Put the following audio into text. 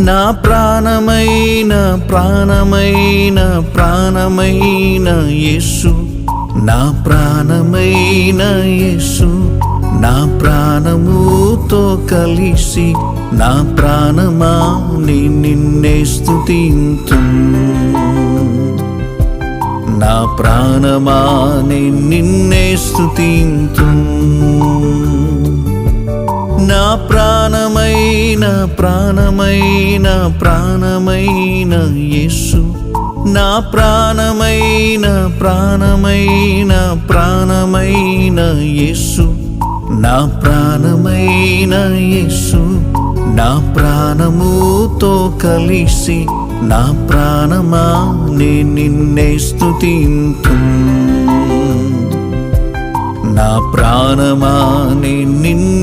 నా ప్రాణమైన ప్రాణమైన ప్రాణమైన యేసు. నా ప్రాణమైన యేసు. నా ప్రాణముతో కలిసి నా ప్రాణమా నిన్నే స్తుతింతు. నా ప్రాణమా నిన్నే స్తుతింతు. నా ప్రాణమైన ప్రాణమైన ప్రాణమైన యేసు. నా ప్రాణమైన ప్రాణమైన ప్రాణమైన యేసు. నా ప్రాణమైన యేసు. నా ప్రాణముతో కలిసి నా ప్రాణమా నే నిన్నే స్తుతింతు. నా ప్రాణమా నే నిన్నే